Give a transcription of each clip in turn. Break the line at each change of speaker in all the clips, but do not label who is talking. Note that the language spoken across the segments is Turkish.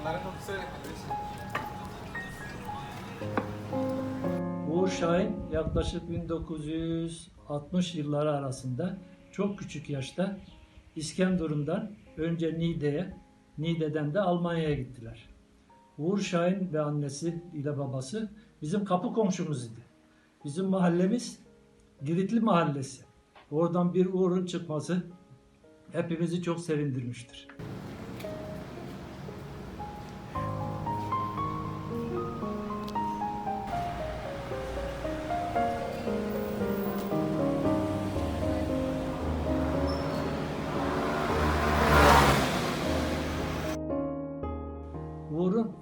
Onların Uğur Şahin yaklaşık 1960 yılları arasında çok küçük yaşta İskenderun'dan önce Niğde'ye, Niğde'den de Almanya'ya gittiler. Uğur Şahin ve annesi ile babası bizim kapı komşumuz idi. Bizim mahallemiz Giritli mahallesi. Oradan bir Uğur'un çıkması hepimizi çok sevindirmiştir.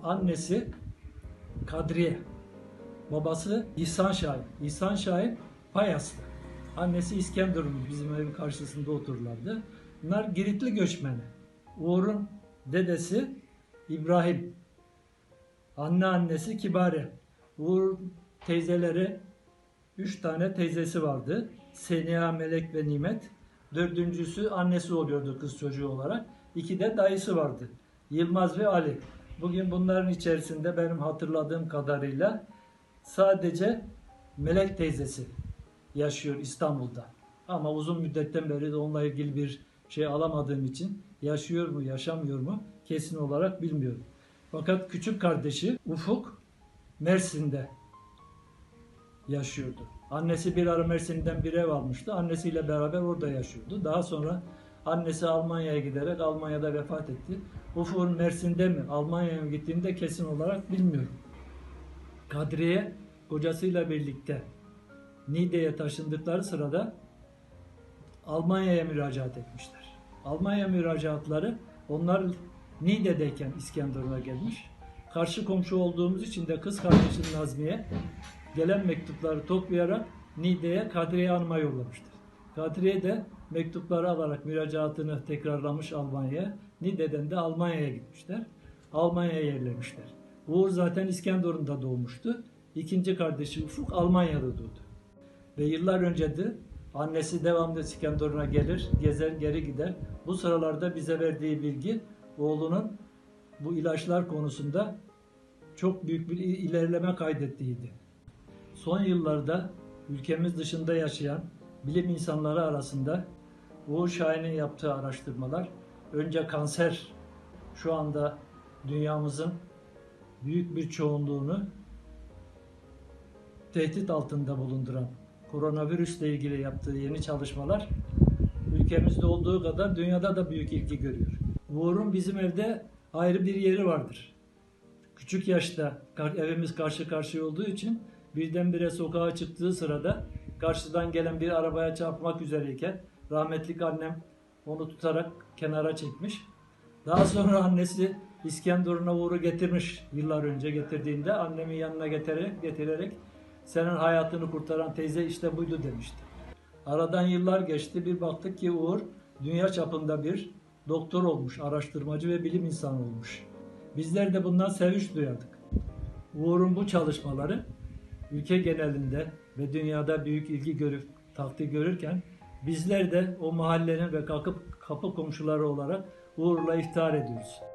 Annesi Kadriye. Babası İhsan Şahin. İhsan Şahin Payaslı. Annesi İskenderun bizim evin karşısında otururlardı. Bunlar Giritli göçmeni. Uğur'un dedesi İbrahim. Anneannesi Kibare. Uğur teyzeleri üç tane teyzesi vardı. Seniha, Melek ve Nimet. Dördüncüsü annesi oluyordu kız çocuğu olarak. İki de dayısı vardı. Yılmaz ve Ali. Bugün bunların içerisinde benim hatırladığım kadarıyla sadece Melek teyzesi yaşıyor İstanbul'da. Ama uzun müddetten beri de onunla ilgili bir şey alamadığım için yaşıyor mu yaşamıyor mu kesin olarak bilmiyorum. Fakat küçük kardeşi Ufuk Mersin'de yaşıyordu. Annesi bir ara Mersin'den bir ev almıştı. Annesiyle beraber orada yaşıyordu. Daha sonra annesi Almanya'ya giderek Almanya'da vefat etti. Ufuk'un Mersin'de mi Almanya'ya mı gittiğini de kesin olarak bilmiyorum. Kadriye kocasıyla birlikte Niğde'ye taşındıkları sırada Almanya'ya müracaat etmişler. Almanya müracaatları onlar Niğde'deyken İskenderun'a gelmiş. Karşı komşu olduğumuz için de kız kardeşim Nazmiye gelen mektupları toplayarak Niğde'ye Kadriye Hanım'a yollamıştır. Kadriye de mektupları alarak müracaatını tekrarlamış Almanya'ya. Niğde'den de Almanya'ya gitmişler. Almanya'ya yerlemişler. Uğur zaten İskenderun'da doğmuştu. İkinci kardeşi Ufuk Almanya'da doğdu. Ve yıllar önce de annesi devamlı İskenderun'a gelir, gezer, geri gider. Bu sıralarda bize verdiği bilgi oğlunun bu ilaçlar konusunda çok büyük bir ilerleme kaydettiğiydi. Son yıllarda ülkemiz dışında yaşayan bilim insanları arasında Uğur Şahin'in yaptığı araştırmalar önce kanser şu anda dünyamızın büyük bir çoğunluğunu tehdit altında bulunduran koronavirüsle ilgili yaptığı yeni çalışmalar ülkemizde olduğu kadar dünyada da büyük ilgi görüyor. Uğur'un bizim evde ayrı bir yeri vardır. Küçük yaşta evimiz karşı karşıya olduğu için birdenbire sokağa çıktığı sırada karşıdan gelen bir arabaya çarpmak üzereyken rahmetlik annem onu tutarak kenara çekmiş. Daha sonra annesi İskenderun'a Uğur'u getirmiş yıllar önce getirdiğinde annemin yanına getirerek, getirerek senin hayatını kurtaran teyze işte buydu demişti. Aradan yıllar geçti bir baktık ki Uğur dünya çapında bir doktor olmuş, araştırmacı ve bilim insanı olmuş. Bizler de bundan sevinç duyardık. Uğur'un bu çalışmaları ülke genelinde ve dünyada büyük ilgi görüp takdir görürken bizler de o mahallenin ve kapı, kapı komşuları olarak Uğur'la iftihar ediyoruz.